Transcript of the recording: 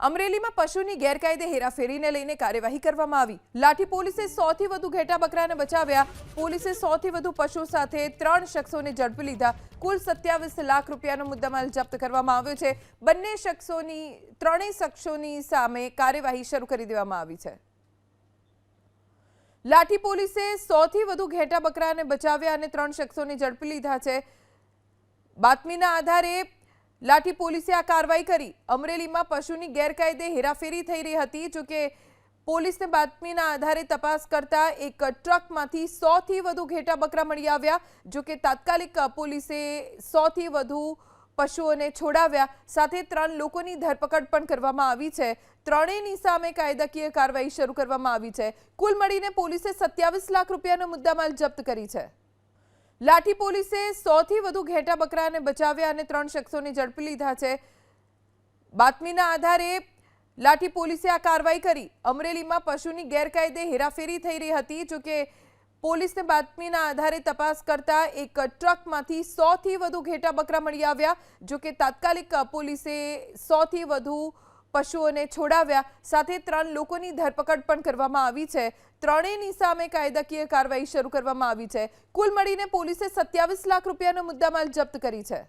અમરેલીમાં પશુની ગેરકાયદે હેરાફેરીને લઈને કાર્યવાહી કરવામાં આવી. લાઠી પોલીસે સોથી વધુ ઘેટા બકરાને બચાવ્યા. પોલીસે સોથી વધુ પશુ સાથે ત્રણ શખ્સોને ઝડપી લીધા. કુલ સત્યાવીસ લાખ રૂપિયાનો મુદ્દામાલ જપ્ત કરવામાં આવ્યો છે. બંને શખ્સોની, ત્રણેય શખ્સોની સામે કાર્યવાહી શરૂ કરી દેવામાં આવી છે. લાઠી પોલીસે સોથી વધુ ઘેટા બકરાને બચાવ્યા અને ત્રણ શખ્સોને ઝડપી લીધા છે. બાતમીના આધારે લાઠી પોલીસે આ કાર્યવાહી કરી. અમરેલીમાં પશુની ગેરકાયદે હેરાફેરી થઈ રહી હતી. જોકે પોલીસને બાતમીના આધારે તપાસ કરતા એક ટ્રકમાંથી સોથી વધુ ઘેટા બકરા મળી આવ્યા. જોકે તાત્કાલિક પોલીસે સોથી વધુ પશુઓને છોડાવ્યા. સાથે ત્રણ લોકોની ધરપકડ પણ કરવામાં આવી છે. ત્રણેયની સામે કાયદાકીય કાર્યવાહી શરૂ કરવામાં આવી છે. કુલ મળીને પોલીસે સત્યાવીસ લાખ રૂપિયાનો મુદ્દામાલ જપ્ત કરી છે. લાઠી પોલીસે સોથી વધુ ઘેટા બકરાને બચાવ્યા અને ત્રણ શખ્સોને ઝડપી લીધા છે. બાતમીના આધારે લાઠી પોલીસે આ કાર્યવાહી કરી. અમરેલીમાં પશુની ગેરકાયદે હેરાફેરી થઈ રહી હતી જોકે પોલીસને બાતમીના આધારે તપાસ કરતા એક ટ્રકમાંથી સોથી વધુ ઘેટા બકરા મળી આવ્યા જોકે તાત્કાલિક પોલીસે સોથી વધુ પશુઓને છોડાવ્યા. સાથે ત્રણ લોકોની ધરપકડ પણ કરવામાં આવી છે. ત્રણેયની સામે કાયદાકીય કાર્યવાહી શરૂ કરવામાં આવી છે. કુલ મળીને પોલીસે સત્યાવીસ લાખ રૂપિયાનો મુદ્દામાલ જપ્ત કરી છે.